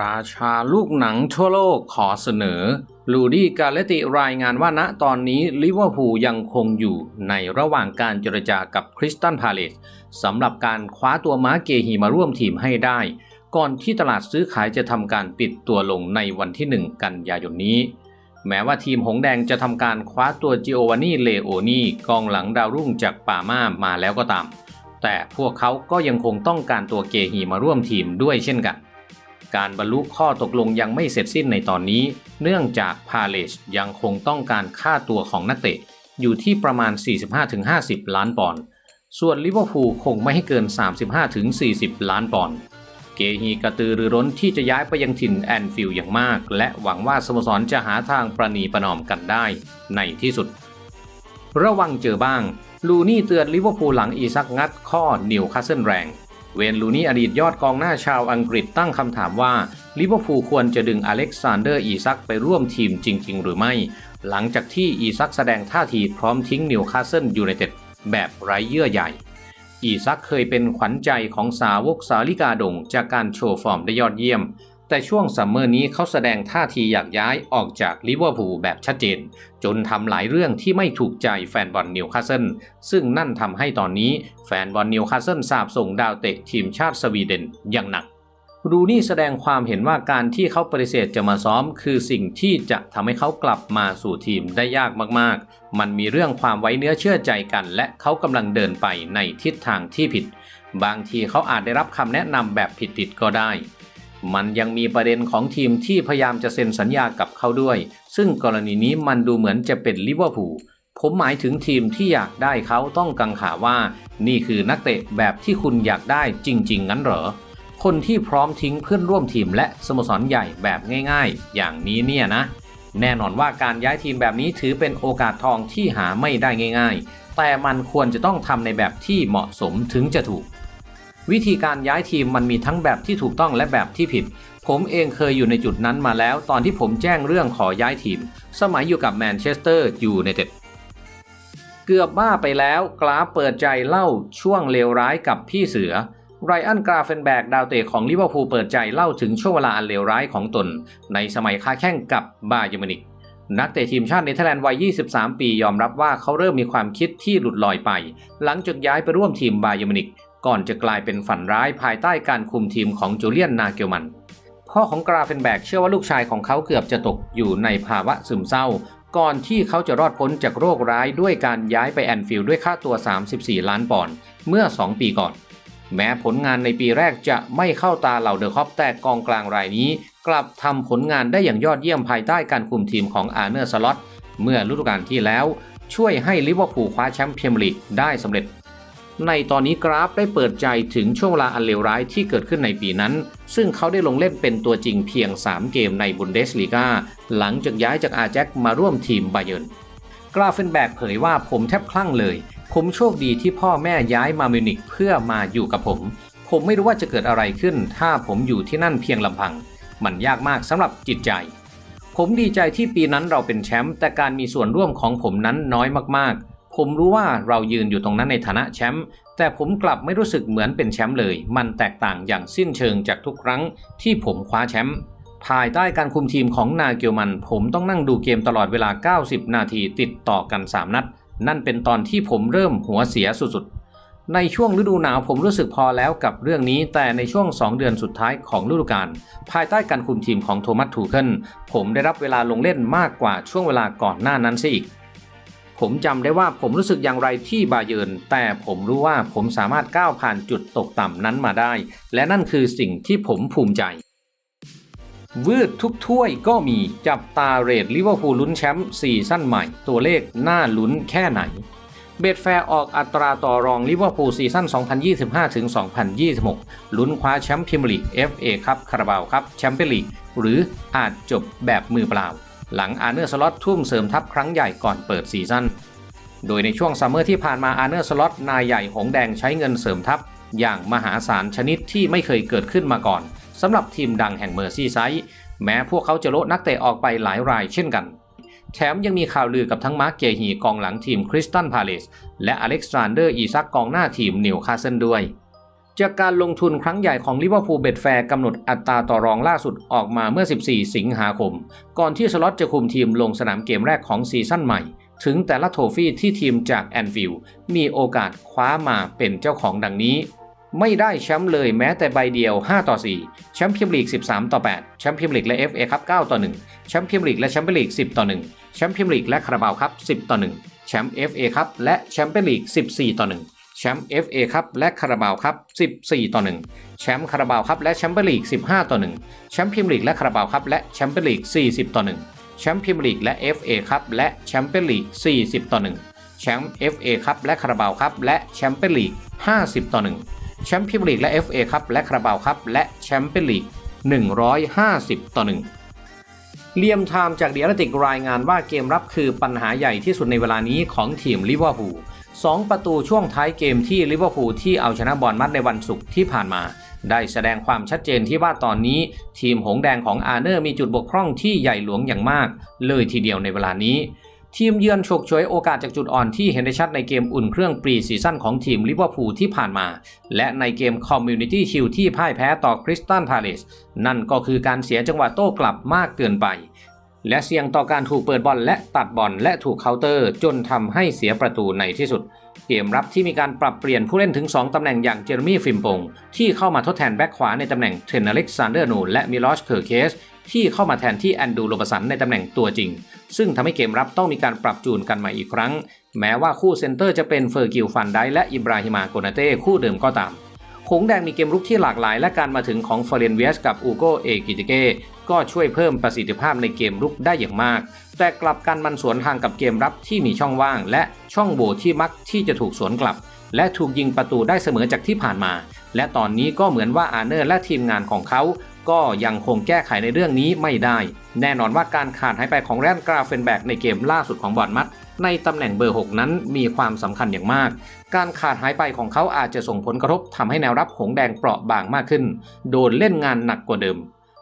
ราชาลูกหนังทั่วโลกขอเสนอ ลูดี้กาเลติรายงานว่าณตอนนี้ลิเวอร์พูลยังคงอยู่ในระหว่างการเจรจากับคริสตันพาเลสสำหรับการคว้าตัวม้าเกฮีมาร่วมทีมให้ได้ ก่อนที่ตลาดซื้อขายจะทำการปิดตัวลงในวันที่ 1 กันยายนนี้ แม้ว่าทีมหงแดงจะทำการคว้าตัวจิโอวานีเลโอนีกองหลังดาวรุ่งจากปาม่ามาแล้วก็ตาม แต่พวกเขาก็ยังคงต้องการตัวเกฮีมาร่วมทีมด้วยเช่นกัน การบรรลุข้อตกลงยังไม่เสร็จสิ้นในตอนนี้ เนื่องจากพาเลสยังคงต้องการค่าตัวของนักเตะ อยู่ที่ประมาณ 45-50 ล้านปอนด์ส่วนลิเวอร์พูลคงไม่ให้เกิน 35-40 ล้านปอนด์เกฮีกระตือรือร้นที่จะย้ายไปยังถิ่นแอนฟิลด์อย่างมาก และหวังว่าสโมสรจะหาทางประนีประนอมกันได้ในที่สุด ระวังเจอบ้าง ลูนี่เตือนลิเวอร์พูลหลังอีซักงัดข้อนิวคาสเซิลแรง เวนลูนี่อดีตยอดกองหน้าชาวอังกฤษตั้งคำถามว่าลิเวอร์พูลควรจะดึงอเล็กซานเดอร์อีซักไปร่วมทีมจริง ๆ หรือไม่ หลังจากที่อีซักแสดงท่าทีพร้อมทิ้งนิวคาสเซิลยูไนเต็ดแบบไร้เยื่อใยอีซักเคยเป็นขวัญใจของสาวกสาลิกาดงจากการโชว์ฟอร์มได้ยอดเยี่ยม แต่ช่วงซัมเมอร์นี้เขาแสดงท่าทีอยากย้ายออกจากลิเวอร์พูลแบบชัดเจน จนทำหลายเรื่องที่ไม่ถูกใจแฟนบอลนิวคาสเซิลซึ่งนั่นทำให้ตอนนี้แฟนบอลนิวคาสเซิลสาบส่งดาวเตะทีมชาติสวีเดนอย่างหนักรูนี่แสดงความเห็นว่าการที่เขาปฏิเสธจะมาซ้อม คือสิ่งที่จะทำให้เขากลับมาสู่ทีมได้ยากมากๆ มันมีเรื่องความไว้เนื้อเชื่อใจกัน และเขากำลังเดินไปในทิศทางที่ผิด บางทีเขาอาจได้รับคำแนะนำแบบผิดๆก็ได้ มันยังมีประเด็นของทีมที่พยายามจะเซ็นสัญญากับเขาด้วย ซึ่งกรณีนี้มันดูเหมือนจะเป็นลิเวอร์พูลผมหมายถึงทีมที่อยากได้เขาต้องกังขาว่า นี่คือนักเตะแบบที่คุณอยากได้จริง ๆ งั้นเหรอ คนที่พร้อมทิ้งเพื่อนร่วมทีมและสโมสรใหญ่แบบง่าย ๆ อย่างนี้เนี่ยนะ แน่นอนว่าการย้ายทีมแบบนี้ถือเป็นโอกาสทองที่หาไม่ได้ง่าย ๆ แต่มันควรจะต้องทำในแบบที่เหมาะสมถึงจะถูก วิธีการย้ายทีมมันมีทั้งแบบที่ถูกต้องและแบบที่ผิด ผมเองเคยอยู่ในจุดนั้นมาแล้ว ตอนที่ผมแจ้งเรื่องขอย้ายทีม สมัยอยู่กับแมนเชสเตอร์ยูไนเต็ดเกือบบ้าไปแล้วกราฟเปิดใจเล่าช่วงเลวร้ายกับพี่เสือไรอันกราเฟนแบกดาวเตะของลิเวอร์พูลเปิดใจเล่าถึงช่วงเวลาอันเลวร้ายของตน ในสมัยค้าแข่งกับบาเยอร์มินิกนักเตะทีมชาติเนเธอร์แลนด์วัย 23 ปียอมรับว่าเขาเริ่มมีความคิดที่หลุดลอยไป หลังจากย้ายไปร่วมทีมบาเยอร์มินิก ก่อนจะกลายเป็นฝันร้ายภายใต้การคุมทีมของจูเลียนนาเกลมัน พ่อของกราเฟนแบกเชื่อว่าลูกชายของเขาเกือบจะตกอยู่ในภาวะซึมเศร้า ก่อนที่เขาจะรอดพ้นจากโรคร้ายด้วยการย้ายไปแอนฟิลด์ด้วยค่าตัว 34 ล้านปอนด์เมื่อ 2 ปีก่อน แม้ผลงานในปีแรกจะไม่เข้าตาเหล่าเดอะคอปแต่กองกลางรายนี้ กลับทำผลงานได้อย่างยอดเยี่ยมภายใต้การคุมทีมของอาร์เนอร์สล็อตเมื่อฤดูกาลที่แล้วช่วยให้ลิเวอร์พูลคว้าแชมป์พรีเมียร์ลีกได้สำเร็จ ในตอนนี้กราฟได้เปิดใจถึงช่วงเวลาอันเลวร้ายที่เกิดขึ้นในปีนั้น ซึ่งเขาได้ลงเล่นเป็นตัวจริงเพียง 3 เกมในบุนเดสลีกาหลังจากย้ายจากอาแจ็คมาร่วมทีมบาเยิร์นกราฟเฟนแบกเผยว่าผมแทบคลั่งเลย ผมโชคดีที่พ่อแม่ย้ายมามิวนิกเพื่อมาอยู่กับผม ผมไม่รู้ว่าจะเกิดอะไรขึ้น ถ้าผมอยู่ที่นั่นเพียงลำพัง มันยากมากสำหรับจิตใจ ผมดีใจที่ปีนั้นเราเป็นแชมป์แต่การมีส่วนร่วมของผมนั้นน้อยมากๆ ผมรู้ว่าเรายืนอยู่ตรงนั้นในฐานะแชมป์แต่ผมกลับไม่รู้สึกเหมือนเป็นแชมป์เลย มันแตกต่างอย่างสิ้นเชิงจากทุกครั้งที่ผมคว้าแชมป์ภายใต้การคุมทีมของนาเกียวมัน ผมต้องนั่งดูเกมตลอดเวลา 90 นาทีติดต่อกัน 3 นัด นั่นเป็นตอนที่ผมเริ่มหัวเสียสุดๆ ในช่วงฤดูหนาวผมรู้สึกพอแล้วกับเรื่องนี้ แต่ในช่วง 2 เดือนสุดท้ายของฤดูกาลภายใต้การคุมทีมของโทมัสทูเคิลผมได้รับเวลาลงเล่นมากกว่าช่วงเวลาก่อนหน้านั้นซะอีก ผมจำได้ว่าผมรู้สึกอย่างไรที่บาเยิร์นแต่ผมรู้ว่าผมสามารถก้าวผ่านจุดตกต่ำนั้นมาได้ และนั่นคือสิ่งที่ผมภูมิใจวืดทุกถ้วยก็มีจับตาเรดลิเวอร์พูลลุ้นแชมป์ซีซั่นใหม่ ตัวเลขน่าลุ้นแค่ไหน เบดแฟร์ออกอัตราต่อรองลิเวอร์พูลซีซั่น 2025-2026 ลุ้นคว้าแชมป์พรีเมียร์ลีก FA ครับคาราบาวครับแชมเปี้ยนลีกหรืออาจจบแบบมือเปล่า หลังอาร์เนอร์สล็อตทุ่มเสริมทัพครั้งใหญ่ก่อนเปิดซีซั่น โดยในช่วงซัมเมอร์ที่ผ่านมาอาร์เนอร์สล็อตนายใหญ่หงแดงใช้เงินเสริมทัพ อย่างมหาศาลชนิดที่ไม่เคยเกิดขึ้นมาก่อนสำหรับทีมดังแห่งเมอร์ซีไซด์แม้พวกเขาจะโละนักเตะออกไปหลายรายเช่นกัน แถมยังมีข่าวลือกับทั้งมาร์กเกฮีกองหลังทีมคริสตันพาเลสและอเล็กซานเดอร์อีซักกองหน้าทีมนิวคาสเซิลด้วย จากการลงทุนครั้งใหญ่ของลิเวอร์พูลเบดแฟร์กำหนดอัตราต่อรองล่าสุดออกมาเมื่อ 14 สิงหาคม ก่อนที่สล็อตจะคุมทีมลงสนามเกมแรกของซีซั่นใหม่ ถึงแต่ละโทฟี่ที่ทีมจากแอนฟิลด์มีโอกาสคว้ามาเป็นเจ้าของดังนี้ไม่ได้แชมป์เลยแม้แต่ใบเดียว 5 ต่อ 4 แชมป์พรีเมียร์ลีก 13 ต่อ 8 แชมป์พรีเมียร์ลีกและ FA คัพ9ต่อ 1 แชมป์พรีเมียร์ลีกและแชมเปี้ยนลีก 10 ต่อ 1 แชมป์พรีเมียร์ลีกและคาราบาวคัพ10 ต่อ 1 แชมป์ FA คัพและแชมเปี้ยนลีก 14 ต่อ 1 แชมป์ FA คัพและคาราบาวคัพ14 ต่อ 1 แชมป์คาราบาวคัพและแชมเปี้ยนลีก 15 ต่อ 1 แชมป์พรีเมียร์ลีกและคาราบาวคัพและแชมเปี้ยนลีก 40 ต่อ 1 แชมป์พรีเมียร์ลีกและ FA คัพและแชมเปี้ยนลีก 40 ต่อ 1 แชมป์ FA คัพและคาราบาวคัพและแชมเปี้ยนลีก 50 ต่อ 1 แชมป์พรีเมียร์ลีกและ FA คัพและคาราบาวคัพและแชมเปี้ยนลีก 150 ต่อ 1 เลียมไทม์จากเดียร์ติกรายงานว่าเกมรับคือปัญหาใหญ่ที่สุดในเวลานี้ของทีมลิเวอร์พูลสองประตูช่วงท้ายเกมที่ลิเวอร์พูลที่เอาชนะบอลมัดในวันศุกร์ที่ผ่านมา ได้แสดงความชัดเจนที่ว่าตอนนี้ ทีมหงแดงของอาร์เนอร์มีจุดบกพร่องที่ใหญ่หลวงอย่างมาก เลยทีเดียวในเวลานี้ ทีมเยือนฉกฉวยโอกาสจากจุดอ่อนที่เห็นได้ชัดในเกมอุ่นเครื่องปรีซีซั่นของทีมลิเวอร์พูลที่ผ่านมา และในเกมคอมมูนิตี้ชิลที่พ่ายแพ้ต่อคริสตัลพาเลสนั่นก็คือการเสียจังหวะโต้กลับมากเกินไป และเสี่ยงต่อการถูกเปิดบอลและตัดบอลและถูกเคาน์เตอร์จนทำให้เสียประตูในที่สุด เกมรับที่มีการปรับเปลี่ยนผู้เล่นถึง 2ตำแหน่งอย่างเจอร์มี่ฟิมปงที่เข้ามาทดแทนแบ็คขวาในตำแหน่งเทรนอเล็กซานเดอร์นูและมิลอชเคอร์เคส ที่เข้ามาแทนที่แอนดูโรบสันในตำแหน่งตัวจริง ซึ่งทำให้เกมรับต้องมีการปรับจูนกันใหม่อีกครั้ง แม้ว่าคู่เซนเตอร์จะเป็นเฟอร์กิลฟันไดและอิบราฮิมาโกนาเต้คู่เดิมก็ตามหงแดงมีเกมรุกที่หลากหลาย และการมาถึงของฟอเรนเวียสกับอูโกเอกิตเก้ก็ช่วยเพิ่มประสิทธิภาพในเกมรุกได้อย่างมาก แต่กลับกันมันสวนทางกับเกมรับที่มีช่องว่าง และช่องโหว่ที่มักที่จะถูกสวนกลับ และถูกยิงประตูได้เสมอจากที่ผ่านมา และตอนนี้ก็เหมือนว่าอาร์เนอร์และทีมงานของเขา ก็ยังคงแก้ไขในเรื่องนี้ไม่ได้ แน่นอนว่าการขาดหายไปของแรนกราเฟนแบกในเกมล่าสุดของบอลมัดในตำแหน่งเบอร์ 6 นั้นมีความสำคัญอย่างมาก การขาดหายไปของเขาอาจจะส่งผลกระทบทำให้แนวรับหงแดงเปราะบางมากขึ้น โดนเล่นงานหนักกว่าเดิม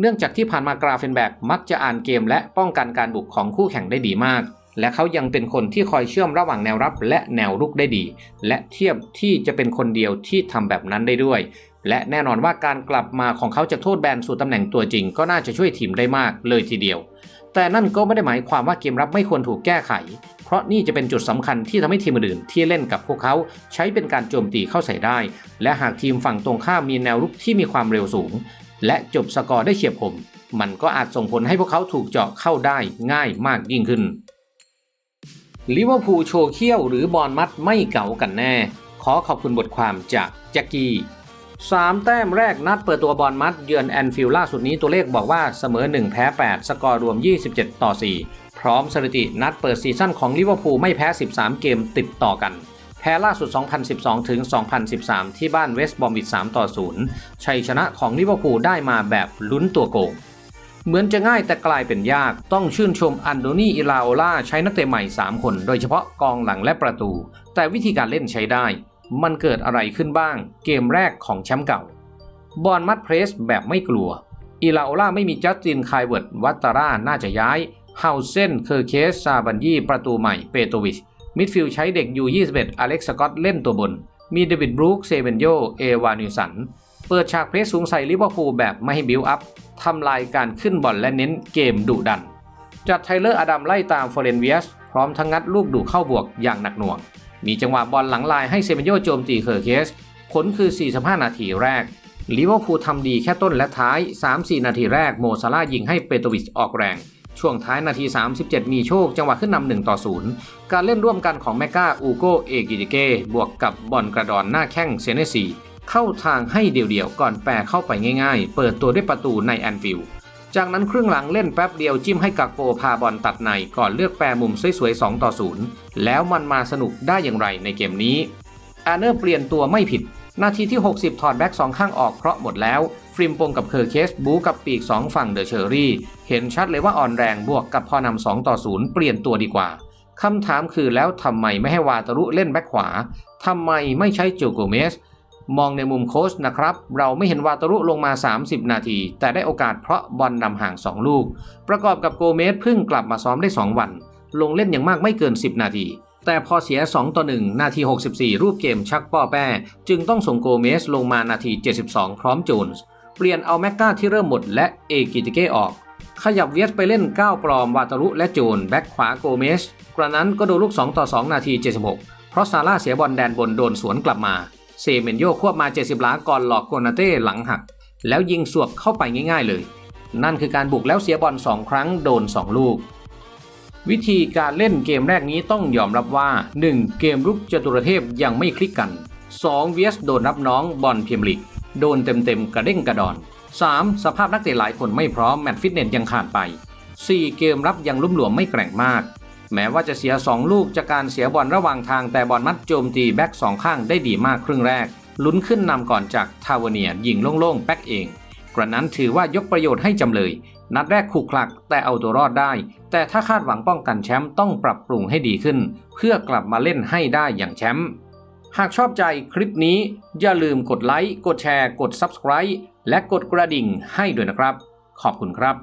เนื่องจากที่ผ่านมากราเฟนแบกมักจะอ่านเกมและป้องกันการบุกของคู่แข่งได้ดีมาก และเขายังเป็นคนที่คอยเชื่อมระหว่างแนวรับและแนวรุกได้ดี และเทียบที่จะเป็นคนเดียวที่ทำแบบนั้นได้ด้วย และแน่นอนว่าการกลับมาของเขาจากโทษแบนสู่ตำแหน่งตัวจริง ก็น่าจะช่วยทีมได้มากเลยทีเดียว แต่นั่นก็ไม่ได้หมายความว่าเกมรับไม่ควรถูกแก้ไข เพราะนี่จะเป็นจุดสำคัญที่ทำให้ทีมอื่นที่เล่นกับพวกเขา ใช้เป็นการโจมตีเข้าใส่ได้ และหากทีมฝั่งตรงข้ามมีแนวรุกที่มีความเร็วสูง และจบสกอร์ได้เฉียบคมมันก็อาจส่งผลให้พวกเขาถูกเจาะเข้าได้ง่ายมากยิ่งขึ้นลิเวอร์พูลโชว์เขี้ยวหรือบอลมัดไม่เก่ากันแน่ ขอขอบคุณบทความจากแจ็กกี้ สามแต้มแรกนัดเปิดตัวบอลมัดเยือนแอนฟิลด์ล่าสุดนี้ตัวเลขบอกว่าเสมอ 1 แพ้ 8 สกอร์รวม 27 ต่อ 4 พร้อมสถิตินัดเปิดซีซั่นของลิเวอร์พูลไม่แพ้ 13 เกมติดต่อกัน แพ้ล่าสุด 2012 ถึง 2013 ที่บ้านเวสต์บอมบิด3ต่อ 0 ชัยชนะของลิเวอร์พูลได้มาแบบลุ้นตัวโกงเหมือนจะง่ายแต่กลายเป็นยาก ต้องชื่นชมอันโดนีอิลาโอลาใช้นักเตะใหม่ 3 คน โดยเฉพาะกองหลังและประตู แต่วิธีการเล่นใช้ได้ มันเกิดอะไรขึ้นบ้าง เกมแรกของแชมป์เก่า บอลมัดเพรสแบบไม่กลัว อิลาโอล่าไม่มีจัสตินไคายเวิร์ดวัตตาร่าน่าจะย้ายเฮาเซนเคอร์เคสซาบันยี่ประตูใหม่เปโตวิชมิดฟิลด์ใช้เด็กยู21อเล็กซ์สกอตเล่นตัวบน มีเดวิดบรูคเซเวนโย เอวานิสัน เปิดฉากเพรสสูงใส่ลิเวอร์พูลแบบไม่ให้บิวอัพทำลายการขึ้นบอลและเน้นเกมดุดัน จัดไทเลอร์อดัมไล่ตามฟอเรนเวียส พร้อมทั้งงัดลูกดุเข้าบวกอย่างหนักหน่วง มีจังหวะบอลหลังลายให้เซเวนโยโจมตีเคอร์เคส ผลคือ 45 นาทีแรกลิเวอร์พูลทำดีแค่ต้นและท้าย 3-4 นาทีแรกโมซาร่ายิงให้เปโตวิชออกแรง ช่วงท้ายนาที 37 มีโชคจังหวะขึ้นนำ1ต่อ 0 การเล่นร่วมกันของแมก้าอูโกเอกิจิเก้บวกกับบอลกระดอนหน้าแข้งเซเนซีเข้าทางให้เดี่ยวๆ ก่อนแปรเข้าไปง่ายๆ เปิดตัวด้วยประตูในแอนฟิลด์ จากนั้นครึ่งหลังเล่นแป๊บเดียวจิ้มให้กักโปพาบอลตัดในก่อนเลือกแปรมุมสวยๆ2ต่อ0แล้วมันมาสนุกได้อย่างไรในเกมนี้อาร์เนอร์เปลี่ยนตัวไม่ผิด นาทีที่ 60 ถอดแบ็กสองข้างออกเพราะหมดแล้ว ฟริมปงกับเคอร์เคสบูกับปีก 2 ฝั่งเดอะเชอรี่ เห็นชัดเลยว่าอ่อนแรงบวกกับพอนำ2ต่อ0เปลี่ยนตัวดีกว่าคำถามคือแล้วทำไมไม่ให้วาตารุเล่นแบ็กขวาทำไมไม่ใช้โจโกเมส มองในมุมโค้ชนะครับ เราไม่เห็นวาตารุลงมา 30 นาที แต่ได้โอกาสเพราะบอลนำห่าง 2 ลูก ประกอบกับโกเมสเพิ่งกลับมาซ้อมได้ 2 วัน ลงเล่นอย่างมากไม่เกิน 10 นาที แต่พอเสีย 2 ต่อ 1 นาที 64 รูปเกมชักป้อแป้ จึงต้องส่งโกเมสลงมานาที 72 พร้อมโจนส์เปลี่ยนเอาแมกกาที่เริ่มหมดและเอกิติเก้ออก ขยับเวียสไปเล่น 9 ปลอมวาตารุและโจนแบ็คขวาโกเมสกระนั้นก็โดนลูก 2 ต่อ 2 นาที 76 เพราะซาร่าเสียบอลแดนบนโดนสวนกลับมา เซเมนโยควบมา 70 ล้าก่อนหลอกโกนาเต้หลังหัก แล้วยิงสวบเข้าไปง่ายๆเลย นั่นคือการบุกแล้วเสียบอล2 ครั้งโดน 2 ลูก วิธีการเล่นเกมแรกนี้ต้องยอมรับว่า 1. เกมรุกจตุรเทพยังไม่คลิกกัน 2. เวียสโดนรับน้องบอลเพียมลิก โดนเต็มๆกระเด้งกระดอน 3. สภาพนักเตะหลายคนไม่พร้อมแมตช์ฟิตเนสยังขาดไป 4. เกมรับยังลุ่มหลวมไม่แกร่งมาก แม้ว่าจะเสีย 2 ลูกจากการเสียบอลระหว่างทางแต่บอลมัดโจมตีแบ็กสองข้างได้ดีมากครึ่งแรก ลุ้นขึ้นนำก่อนจากทาวเนียยิงโล่งๆแบ็กเอง กระนั้นถือว่ายกประโยชน์ให้จำเลย นัดแรกขลุกคลักแต่เอาตัวรอดได้ แต่ถ้าคาดหวังป้องกันแชมป์ต้องปรับปรุงให้ดีขึ้น เพื่อกลับมาเล่นให้ได้อย่างแชมป์หากชอบใจคลิปนี้ อย่าลืมกดไลค์กดแชร์ กด Subscribe และกดกระดิ่งให้ด้วยนะครับ ขอบคุณครับ